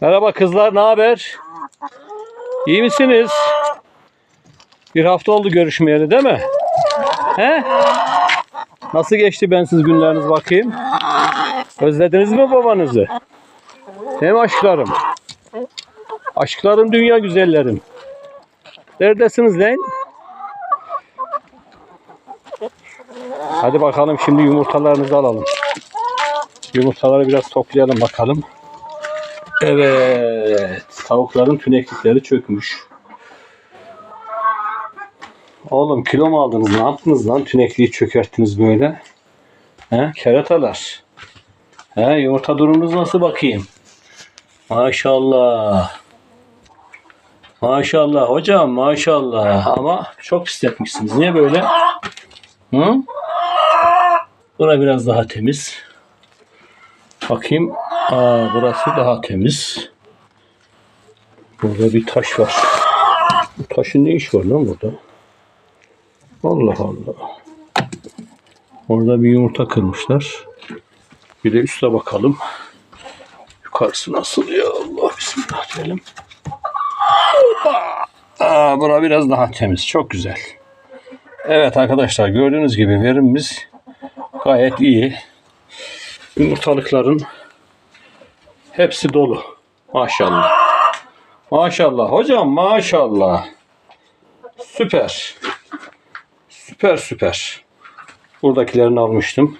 Merhaba kızlar, ne haber? İyi misiniz? Bir hafta oldu görüşmeyeli değil mi? He? Nasıl geçti bensiz günleriniz bakayım? Özlediniz mi babanızı? Hem aşklarım. Aşklarım dünya güzellerim. Neredesiniz lan? Hadi bakalım şimdi yumurtalarınızı alalım. Yumurtaları biraz toplayalım bakalım. Evet. Tavukların tüneklikleri çökmüş. Oğlum kilo mu aldınız? Ne yaptınız lan? Tünekliği çökerttiniz böyle. He? Keratalar. He? Yumurta durumunuz nasıl bakayım? Maşallah. Maşallah hocam maşallah. Ama çok pisletmişsiniz. Niye böyle? Hı? Bura biraz daha temiz. Bakayım. Aa, burası daha temiz. Burada bir taş var. Bu taşın ne iş var lan burada? Allah Allah. Orada bir yumurta kırmışlar. Bir de üste bakalım. Yukarısı nasıl ya Allah bismillah diyelim. Aa, bura biraz daha temiz. Çok güzel. Evet arkadaşlar gördüğünüz gibi verimimiz gayet iyi. Yumurtalıkların hepsi dolu. Maşallah. Maşallah hocam maşallah. Süper. Süper süper. Buradakilerini almıştım.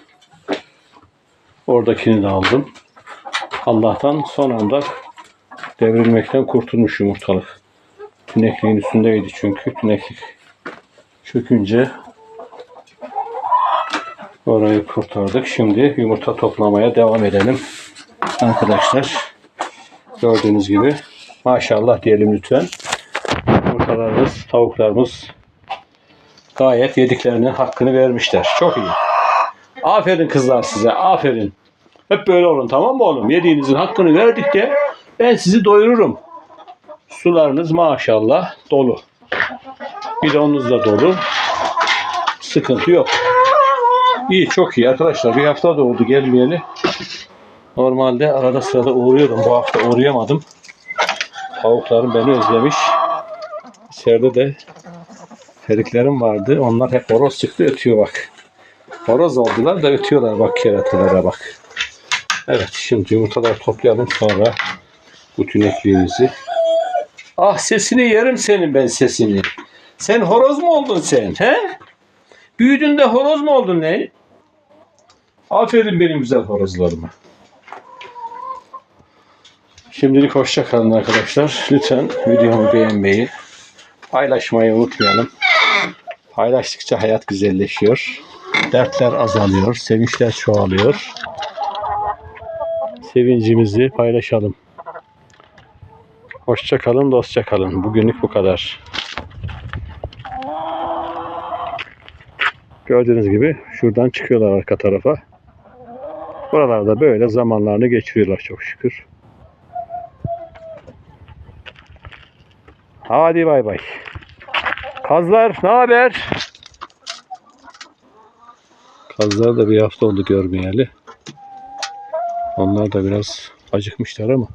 Oradakini de aldım. Allah'tan son anda devrilmekten kurtulmuş yumurtalık. Tünekliğin üstündeydi çünkü tüneklik çökünce orayı kurtardık. Şimdi yumurta toplamaya devam edelim. Arkadaşlar gördüğünüz gibi maşallah diyelim lütfen. Yumurtalarımız, tavuklarımız gayet yediklerinin hakkını vermişler. Çok iyi. Aferin kızlar size. Aferin. Hep böyle olun tamam mı oğlum? Yediğinizin hakkını verdikçe ben sizi doyururum. Sularınız maşallah dolu. Bidonunuz da dolu. Sıkıntı yok. İyi çok iyi arkadaşlar. Bir hafta da oldu gelmeyeli. Normalde arada sırada uğruyordum. Bu hafta uğrayamadım. Tavuklarım beni özlemiş. İçeride de feriklerim vardı. Onlar hep horoz çıktı ötüyor bak. Horoz oldular da ötüyorlar bak keratalara bak. Evet şimdi yumurtaları toplayalım sonra bu tünekliğimizi. Ah sesini yerim senin ben sesini. Sen horoz mu oldun sen he? Büyüdün de horoz mu oldun ne? Aferin benim güzel horozlarıma. Şimdilik hoşça kalın arkadaşlar. Lütfen videomu beğenmeyi, paylaşmayı unutmayalım. Paylaştıkça hayat güzelleşiyor. Dertler azalıyor, sevinçler çoğalıyor. Sevincimizi paylaşalım. Hoşça kalın, dostça. Bugünlük bu kadar. Gördüğünüz gibi şuradan çıkıyorlar arka tarafa. Buralarda böyle zamanlarını geçiriyorlar çok şükür. Hadi bay bay. Kazlar ne haber? Kazlar da bir hafta oldu görmeyeli. Onlar da biraz acıkmışlar ama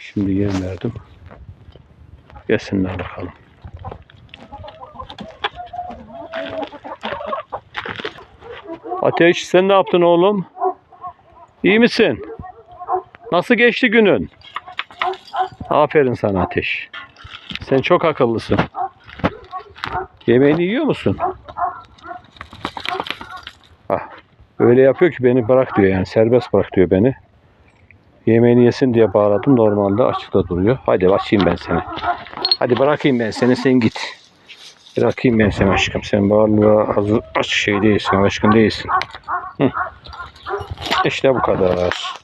şimdi yem verdim. Yesinler bakalım. Ateş sen ne yaptın oğlum? İyi misin? Nasıl geçti günün? Aferin sana Ateş. Sen çok akıllısın. Yemeğini yiyor musun? Ah, öyle yapıyor ki beni bırak diyor yani serbest bırak diyor beni. Yemeğini yesin diye bağladım. Normalde açıkta duruyor. Hadi açayım ben seni. Hadi bırakayım ben seni sen git. Bırakayım ben seni aşkım. Sen bağlı az aç şey değilsin. Aşkın değilsin. Hı. İşte bu kadar.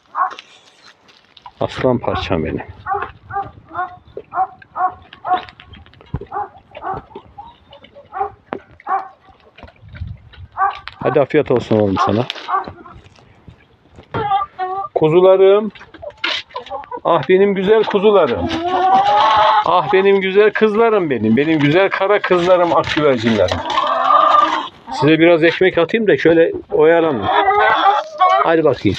Aslan parçam benim. Hadi afiyet olsun oğlum sana. Kuzularım. Ah benim güzel kuzularım. Ah benim güzel kızlarım benim. Benim güzel kara kızlarım, ak güvercinlerim. Size biraz ekmek atayım da şöyle oyalanın. Hadi bakayım.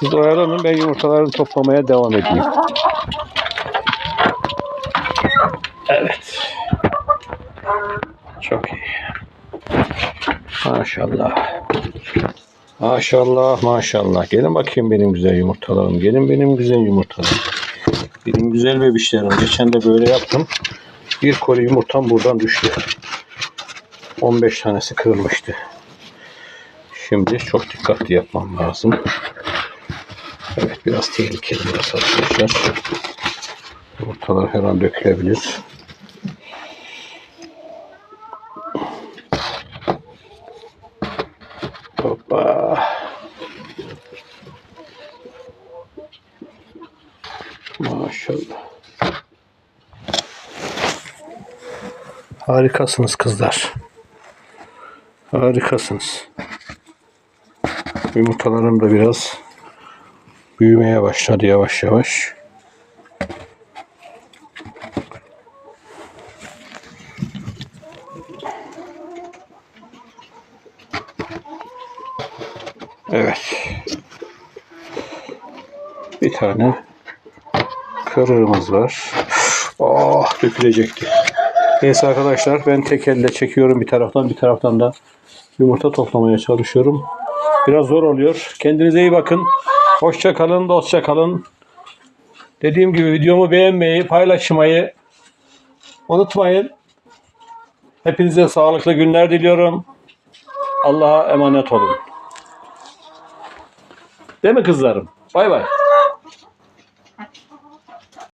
Siz oyalanın ben yumurtaları toplamaya devam edeyim. Evet. Çok iyi. Maşallah. Maşallah maşallah. Gelin bakayım benim güzel yumurtalarım. Gelin benim güzel yumurtalarım. Benim güzel bebişlerim. Geçen de böyle yaptım. Bir koli yumurtam buradan düştü. 15 tanesi kırılmıştı. Şimdi çok dikkatli yapmam lazım. Evet biraz tehlikeli biraz arkadaşlar. Yumurtalar her an dökülebilir. Maşallah. Harikasınız kızlar. Harikasınız. Yumurtalarım da biraz büyümeye başladı yavaş yavaş. Evet. Bir tane kırığımız var. Oh dökülecekti. Neyse arkadaşlar ben tek elle çekiyorum bir taraftan bir taraftan da yumurta toplamaya çalışıyorum. Biraz zor oluyor. Kendinize iyi bakın. Hoşça kalın, dostça kalın. Dediğim gibi videomu beğenmeyi, paylaşmayı unutmayın. Hepinize sağlıklı günler diliyorum. Allah'a emanet olun. Değil mi kızlarım? Bay bay.